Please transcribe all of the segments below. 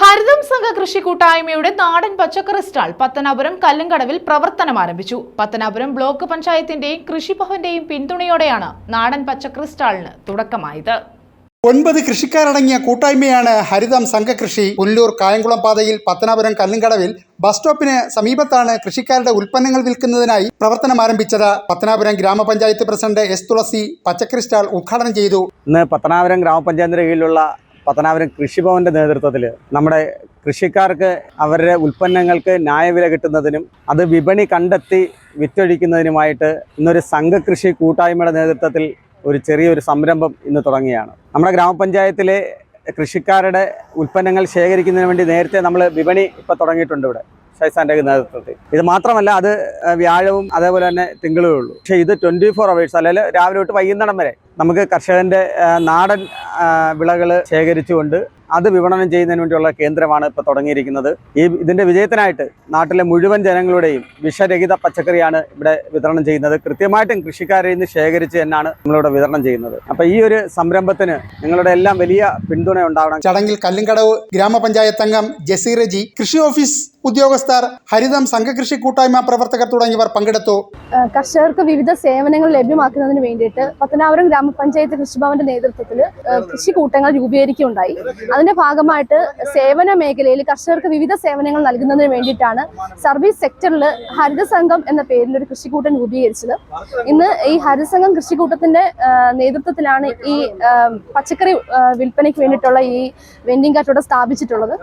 ഹരിതം സംഘ കൃഷി കൂട്ടായ്മയുടെ നാടൻ പച്ചക്കറി സ്റ്റാൾ പത്തനാപുരം കല്ലുംകടവിൽ പ്രവർത്തനം ആരംഭിച്ചു. പത്തനാപുരം ബ്ലോക്ക് പഞ്ചായത്തിന്റെയും കൃഷിഭവന്റെയും പിന്തുണയോടെയാണ് നാടൻ പച്ചക്കറി സ്റ്റാളിന് തുടക്കമായത്. ഒൻപത് കൃഷിക്കാരടങ്ങിയ കൂട്ടായ്മയാണ് ഹരിതം സംഘകൃഷി പുല്ലൂർ കായംകുളം പാതയിൽ പത്തനാപുരം കല്ലുംകടവിൽ ബസ് സ്റ്റോപ്പിന് സമീപത്താണ് കൃഷിക്കാരുടെ ഉൽപ്പന്നങ്ങൾ വിൽക്കുന്നതിനായി പ്രവർത്തനം ആരംഭിച്ചത്. പത്തനാപുരം ഗ്രാമപഞ്ചായത്ത് പ്രസിഡന്റ് എസ് തുളസി പച്ചക്കറി സ്റ്റാൾ ഉദ്ഘാടനം ചെയ്തു. ഇന്ന് പത്തനാപുരം ഗ്രാമപഞ്ചായത്തിന്റെ കീഴിലുള്ള പത്തനാപുരം കൃഷിഭവന്റെ നേതൃത്വത്തിൽ നമ്മുടെ കൃഷിക്കാർക്ക് അവരുടെ ഉൽപ്പന്നങ്ങൾക്ക് ന്യായവില കിട്ടുന്നതിനും അത് വിപണി കണ്ടെത്തി വിറ്റൊഴിക്കുന്നതിനുമായിട്ട് ഇന്നൊരു സംഘകൃഷി കൂട്ടായ്മയുടെ നേതൃത്വത്തിൽ ഒരു ചെറിയൊരു സംരംഭം ഇന്ന് തുടങ്ങിയാണ് നമ്മുടെ ഗ്രാമപഞ്ചായത്തിലെ കൃഷിക്കാരുടെ ഉൽപ്പന്നങ്ങൾ ശേഖരിക്കുന്നതിന് വേണ്ടി നേരത്തെ നമ്മൾ വിപണി ഇപ്പോൾ തുടങ്ങിയിട്ടുണ്ട് ഇവിടെ ഷൈസാന്റെ നേതൃത്വത്തിൽ. ഇത് മാത്രമല്ല അത് വ്യാഴവും അതേപോലെ തന്നെ തിങ്കളും ഉള്ളൂ. പക്ഷേ ഇത് ട്വന്റി ഫോർ അവേഴ്സ് അല്ലെങ്കിൽ രാവിലെ തൊട്ട് വൈകുന്നേരം വരെ നമുക്ക് കർഷകന്റെ നാടൻ വിളകൾ ശേഖരിച്ചുകൊണ്ട് അത് വിപണനം ചെയ്യുന്നതിന് വേണ്ടിയുള്ള കേന്ദ്രമാണ് ഇപ്പോൾ തുടങ്ങിയിരിക്കുന്നത്. ഈ ഇതിന്റെ വിജയത്തിനായിട്ട് നാട്ടിലെ മുഴുവൻ ജനങ്ങളുടെയും വിഷരഹിത പച്ചക്കറിയാണ് ഇവിടെ വിതരണം ചെയ്യുന്നത്. കൃത്യമായിട്ടും കൃഷിക്കാരിൽ നിന്ന് ശേഖരിച്ച് തന്നെയാണ് നമ്മളിവിടെ വിതരണം ചെയ്യുന്നത്. അപ്പോൾ ഈ ഒരു സംരംഭത്തിന് നിങ്ങളുടെ എല്ലാം വലിയ പിന്തുണ ഉണ്ടാവണം. ചടങ്ങിൽ കല്ലുംകടവ് ഗ്രാമപഞ്ചായത്ത് അംഗം ജസീറജി കൃഷി ഓഫീസ് ഉദ്യോഗസ്ഥർ ഹരിതം സംഘകൃഷി കൂട്ടായ്മ പ്രവർത്തകർ തുടങ്ങിയവർ പങ്കെടുത്തു. കർഷകർക്ക് വിവിധ സേവനങ്ങൾ ലഭ്യമാക്കുന്നതിന് വേണ്ടിയിട്ട് പത്തനാപുരം ഗ്രാമപഞ്ചായത്ത് കൃഷിഭവന്റെ നേതൃത്വത്തിൽ കൃഷി കൂട്ടങ്ങൾ രൂപീകരിക്കുകയുണ്ടായി. അതിന്റെ ഭാഗമായിട്ട് സേവന മേഖലയിൽ കർഷകർക്ക് വിവിധ സേവനങ്ങൾ നൽകുന്നതിന് വേണ്ടിയിട്ടാണ് സർവീസ് സെക്ടറിൽ ഹരിത സംഘം എന്ന പേരിൽ ഒരു കൃഷിക്കൂട്ടം രൂപീകരിച്ചത്. ഇന്ന് ഈ ഹരിത സംഘം കൃഷിക്കൂട്ടത്തിന്റെ നേതൃത്വത്തിലാണ് ഈ പച്ചക്കറി വിൽപ്പനയ്ക്ക് വേണ്ടിയിട്ടുള്ള ഈ വെൻഡിംഗ് ഇവിടെ സ്ഥാപിച്ചിട്ടുള്ളത്.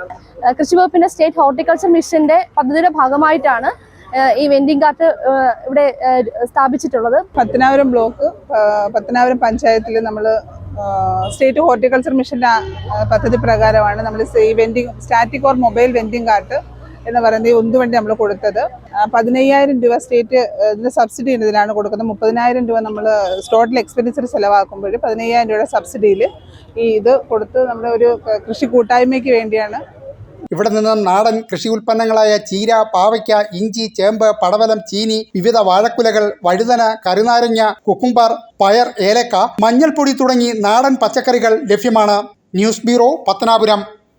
കൃഷി വകുപ്പിന്റെ സ്റ്റേറ്റ് ഹോർട്ടിക്കൾച്ചർ മിഷന്റെ പദ്ധതിയുടെ ഭാഗമായിട്ടാണ് ഈ വെൻഡിംഗ് കാർട്ട് ഇവിടെ സ്ഥാപിച്ചിട്ടുള്ളത്. പത്തനാപുരം ബ്ലോക്ക് പത്തനാപുരം പഞ്ചായത്തിൽ നമ്മൾ സ്റ്റേറ്റ് ഹോർട്ടിക്കൾച്ചർ മിഷന്റെ പദ്ധതി പ്രകാരമാണ് നമ്മൾ ഈ vending static or mobile vending cart എന്ന് പറയുന്ന ഈ ഉന്തുവണ്ടി നമ്മൾ കൊടുത്തത്. പതിനയ്യായിരം രൂപ സ്റ്റേറ്റ് ആ, സബ്സിഡി ഇതിലാണ് കൊടുക്കുന്നത്. മുപ്പതിനായിരം രൂപ നമ്മൾ ടോട്ടൽ എക്സ്പെൻഡിച്ചർ ചിലവാക്കുമ്പോൾ പതിനയ്യായിരം രൂപയുടെ സബ്സിഡിയിൽ ഈ ഇത് കൊടുത്ത് നമ്മുടെ ഒരു കൃഷി കൂട്ടായ്മയ്ക്ക് വേണ്ടിയാണ് ഇവിടെ നിന്ന് നാടൻ കൃഷി ഉൽപ്പന്നങ്ങളായ ചീര പാവയ്ക്ക ഇഞ്ചി ചേമ്പ് പടവലം ചീനി വിവിധ വാഴക്കുലകൾ വഴുതന കരുനാരങ്ങ കുക്കുംബർ പയർ ഏലക്ക മഞ്ഞൾപ്പൊടി തുടങ്ങി നാടൻ പച്ചക്കറികൾ ലഭ്യമാണ്. News bureau Pathanapuram.